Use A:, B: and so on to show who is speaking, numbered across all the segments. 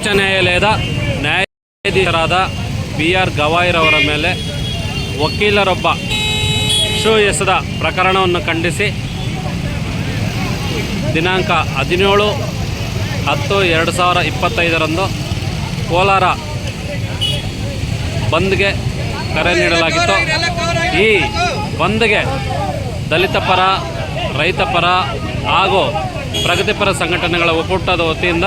A: ಉಚ್ಚ ನ್ಯಾಯಾಲಯದ ನ್ಯಾಯಾಧೀಶರಾದ ಬಿ ಆರ್ ಗವಾಯಿರವರ ಮೇಲೆ ವಕೀಲರೊಬ್ಬ ಶೂ ಎಸೆದ ಪ್ರಕರಣವನ್ನು ಖಂಡಿಸಿ ದಿನಾಂಕ ಹದಿನೇಳು ಹತ್ತು ಎರಡು ಸಾವಿರ ಇಪ್ಪತ್ತೈದರಂದು ಕೋಲಾರ ಬಂದ್ಗೆ ಕರೆ ನೀಡಲಾಗಿತ್ತು. ಈ ಬಂದ್ಗೆ ದಲಿತ ಪರ, ರೈತ ಪರ ಹಾಗೂ ಪ್ರಗತಿಪರ ಸಂಘಟನೆಗಳ ಒಕ್ಕೂಟದ ವತಿಯಿಂದ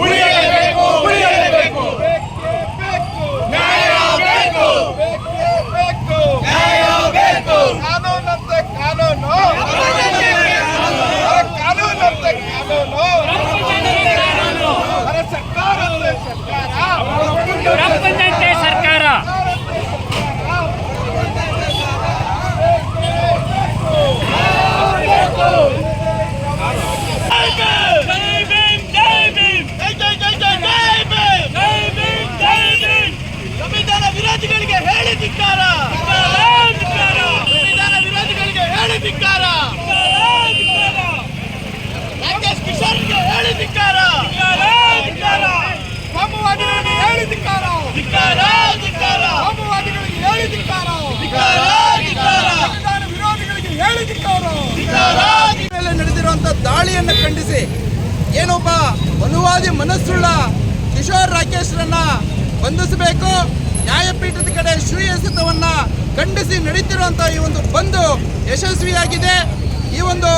B: ಉಳಿಯಲೇಬೇಕು ಉಳಿಯಲೇಬೇಕು ದಾಳಿಯನ್ನು ಖಂಡಿಸಿ. ಏನೊಬ್ಬ ಅನುವಾದಿ ಮನಸ್ಸುಳ್ಳ ಕಿಶೋರ್ ರಾಕೇಶ್ರನ್ನ ಬಂಧಿಸಬೇಕು? ನ್ಯಾಯಪೀಠದ ಕಡೆ ಶ್ರೀ ಖಂಡಿಸಿ ನಡೀತಿರುವಂಥ ಈ ಒಂದು ಬಂದು ಯಶಸ್ವಿಯಾಗಿದೆ. ಈ ಒಂದು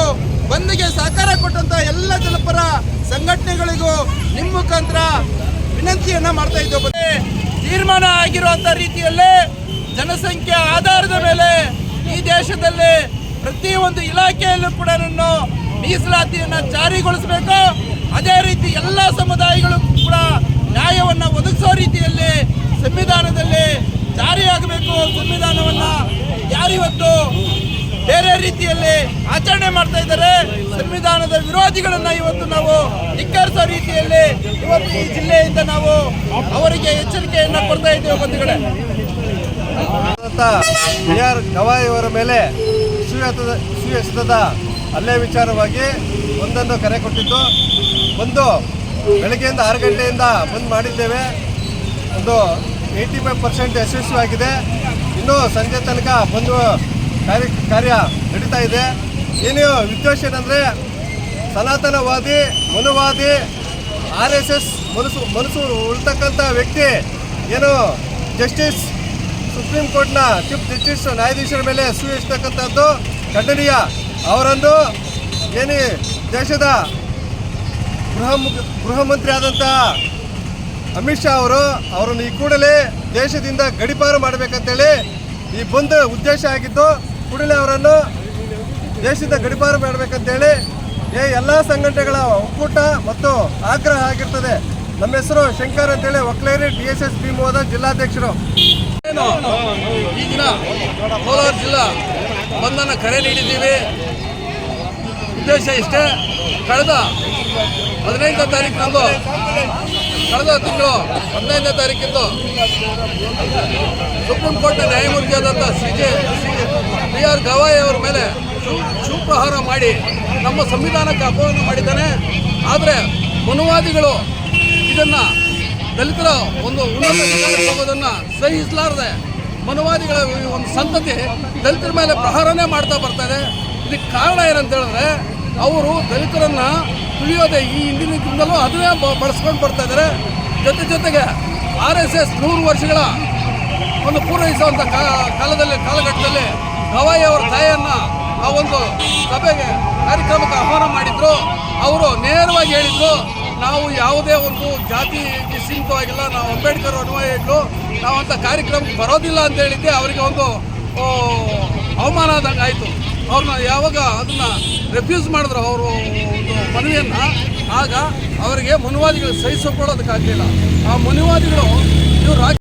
B: ಬಂದ್ಗೆ ಸಹಕಾರ ಕೊಟ್ಟಂತ ಎಲ್ಲ ಜನಪರ ಸಂಘಟನೆಗಳಿಗೂ ನಿಮ್ಮ ಮುಖಾಂತರ ವಿನಂತಿಯನ್ನ ಮಾಡ್ತಾ ಇದ್ದೇವೆ. ತೀರ್ಮಾನ ಆಗಿರುವಂತ ರೀತಿಯಲ್ಲೇ ಜನಸಂಖ್ಯೆ ಆಧಾರದ ಮೇಲೆ ಈ ದೇಶದಲ್ಲಿ ಪ್ರತಿಯೊಂದು ಇಲಾಖೆಯಲ್ಲೂ ಕೂಡ ಮೀಸಲಾತಿಯನ್ನ ಜಾರಿಗೊಳಿಸಬೇಕು. ಅದೇ ರೀತಿ ಎಲ್ಲ ಸಮುದಾಯಗಳು ಕೂಡ ನ್ಯಾಯವನ್ನ ಒದಗಿಸೋ ರೀತಿಯಲ್ಲಿ ಸಂವಿಧಾನದಲ್ಲಿ ಜಾರಿಯಾಗಬೇಕು. ಸಂವಿಧಾನವನ್ನ ಯಾರಿವತ್ತು ಬೇರೆ ರೀತಿಯಲ್ಲಿ ಆಚರಣೆ ಮಾಡ್ತಾ ಇದ್ದಾರೆ. ಸಂವಿಧಾನದ ವಿರೋಧಿಗಳನ್ನ ಇವತ್ತು ನಾವು ಧಿಕ್ಕರಿಸೋ ರೀತಿಯಲ್ಲಿ ಇವತ್ತು ಈ ಜಿಲ್ಲೆಯಿಂದ ನಾವು ಅವರಿಗೆ ಎಚ್ಚರಿಕೆಯನ್ನು ಕೊಡ್ತಾ ಇದ್ದೇವೆ ಬಂಧುಗಳೇ.
C: ಬಿ ಆರ್ ಮೇಲೆ ಸುಯತದ ಸುಯಸದ ಹಲ್ಲೆ ವಿಚಾರವಾಗಿ ಒಂದನ್ನು ಕರೆ ಕೊಟ್ಟಿದ್ದು. ಒಂದು ಬೆಳಗ್ಗೆಯಿಂದ ಆರು ಗಂಟೆಯಿಂದ ಬಂದ್ ಮಾಡಿದ್ದೇವೆ. ಒಂದು ಏಯ್ಟಿ ಫೈವ್ ಪರ್ಸೆಂಟ್ ಯಶಸ್ವಿಯಾಗಿದೆ. ಇನ್ನೂ ಸಂಜೆ ತನಕ ಬಂದು ಕಾರ್ಯ ಕಾರ್ಯ ನಡೀತಾ ಇದೆ. ಏನು ವಿದ್ವೇಷ ಏನಂದರೆ ಸನಾತನವಾದಿ, ಮನುವಾದಿ, ಆರ್ ಎಸ್ ಎಸ್ ಮನಸ್ಸು ಮನಸ್ಸು ಉಳ್ತಕ್ಕಂಥ ವ್ಯಕ್ತಿ ಏನು ಜಸ್ಟಿಸ್, ಸುಪ್ರೀಂ ಕೋರ್ಟ್ನ ಚೀಫ್ ಜಸ್ಟಿಸ್, ನ್ಯಾಯಾಧೀಶರ ಮೇಲೆ ಸೂಚಿಸ್ತಕ್ಕಂಥದ್ದು ಖಂಡನೀಯ. ಅವರನ್ನು ಏನಿ ದೇಶದ ಗೃಹ ಗೃಹ ಮಂತ್ರಿ ಆದಂತಹ ಅಮಿತ್ ಶಾ ಅವರು ಅವರನ್ನು ಈ ಕೂಡಲೇ ದೇಶದಿಂದ ಗಡಿಪಾರು ಮಾಡಬೇಕಂತೇಳಿ ಈ ಬಂದ್ ಉದ್ದೇಶ ಆಗಿದ್ದು ಕೂಡಲೇ ಅವರನ್ನು ದೇಶದಿಂದ ಗಡಿಪಾರು ಮಾಡಬೇಕಂತೇಳಿ ಈ ಎಲ್ಲ ಸಂಘಟನೆಗಳ ಒಕ್ಕೂಟ ಮತ್ತು ಆಗ್ರಹ ಆಗಿರ್ತದೆ. ನಮ್ಮ ಹೆಸರು ಶಂಕರ್ ಅಂತೇಳಿ ಒಕ್ಲೇರಿ ಡಿ ಎಸ್ ಎಸ್ ಭೀಮೋದ ಜಿಲ್ಲಾಧ್ಯಕ್ಷರು.
D: ಈ ದಿನ ಕೋಲಾರ ಜಿಲ್ಲಾ ಬಂಧನ ಕರೆ ನೀಡಿದ್ದೀವಿ. ಉದ್ದೇಶ ಇಷ್ಟೇ. ಕಳೆದ ಹದಿನೈದನೇ ತಾರೀಕಿನಂದು ಕಳೆದ ತಿಂಗಳು ಹದಿನೈದನೇ ತಾರೀಕಿಂದು ಸುಪ್ರೀಂ ಕೋರ್ಟ್ನ ನ್ಯಾಯಮೂರ್ತಿಯಾದಂಥ C J B R Gavai ಅವರ ಮೇಲೆ ಶೂಪ್ರಹಾರ ಮಾಡಿ ನಮ್ಮ ಸಂವಿಧಾನಕ್ಕೆ ಅಪಮಾನ ಮಾಡಿದ್ದಾನೆ. ಆದರೆ ಮನುವಾದಿಗಳು ಇದನ್ನು ದಲಿತರ ಒಂದು ಉನ್ನತ ಸಹಿಸಲಾರದೆ ಮನುವಾದಿಗಳ ಒಂದು ಸಂತತಿ ದಲಿತರ ಮೇಲೆ ಪ್ರಹಾರನೇ ಮಾಡ್ತಾ ಬರ್ತಾ ಇದೆ. ಇದಕ್ಕೆ ಕಾರಣ ಏನಂತ ಹೇಳಿದ್ರೆ ಅವರು ದಲಿತರನ್ನು ತುಳಿಯೋದೆ ಈ ಹಿಂದಿನ ದಿನದಲ್ಲೂ ಅದನ್ನೇ ಬಳಸ್ಕೊಂಡು ಬರ್ತಾ ಇದ್ದಾರೆ. ಜೊತೆ ಜೊತೆಗೆ ಆರ್ ಎಸ್ ಎಸ್ ನೂರು ವರ್ಷಗಳ ಒಂದು ಪೂರೈಸುವಂಥ ಕಾಲದಲ್ಲಿ, ಕಾಲಘಟ್ಟದಲ್ಲಿ ಗವಾಯಿ ಅವರ ತಾಯಿಯನ್ನು ಆ ಒಂದು ಸಭೆಗೆ ಕಾರ್ಯಕ್ರಮಕ್ಕೆ ಆಹ್ವಾನ ಮಾಡಿದ್ರು. ಅವರು ನೇರವಾಗಿ ಹೇಳಿದ್ರು, ನಾವು ಯಾವುದೇ ಒಂದು ಜಾತಿ ಸೀಮಿತವಾಗಿಲ್ಲ, ನಾವು ಅಂಬೇಡ್ಕರ್ ಅನುಯಾಯಿಗಳು ನಾವು ಅಂತ ಕಾರ್ಯಕ್ರಮಕ್ಕೆ ಬರೋದಿಲ್ಲ ಅಂತ ಹೇಳಿದ್ದೆ. ಅವರಿಗೆ ಒಂದು ಅವಮಾನ ಆದಂಗೆ ಆಯಿತು. ಅವ್ರನ್ನ ಯಾವಾಗ ಅದನ್ನ ರೆಫ್ಯೂಸ್ ಮಾಡಿದ್ರು ಅವರು ಒಂದು ಮನವಿಯನ್ನು, ಆಗ ಅವರಿಗೆ ಮನುವಾದಿಗಳು ಸಹಿಸಿಕೊಳ್ಳೋದಕ್ಕಾಗಲಿಲ್ಲ. ಆ ಮನುವಾದಿಗಳು ಇವರು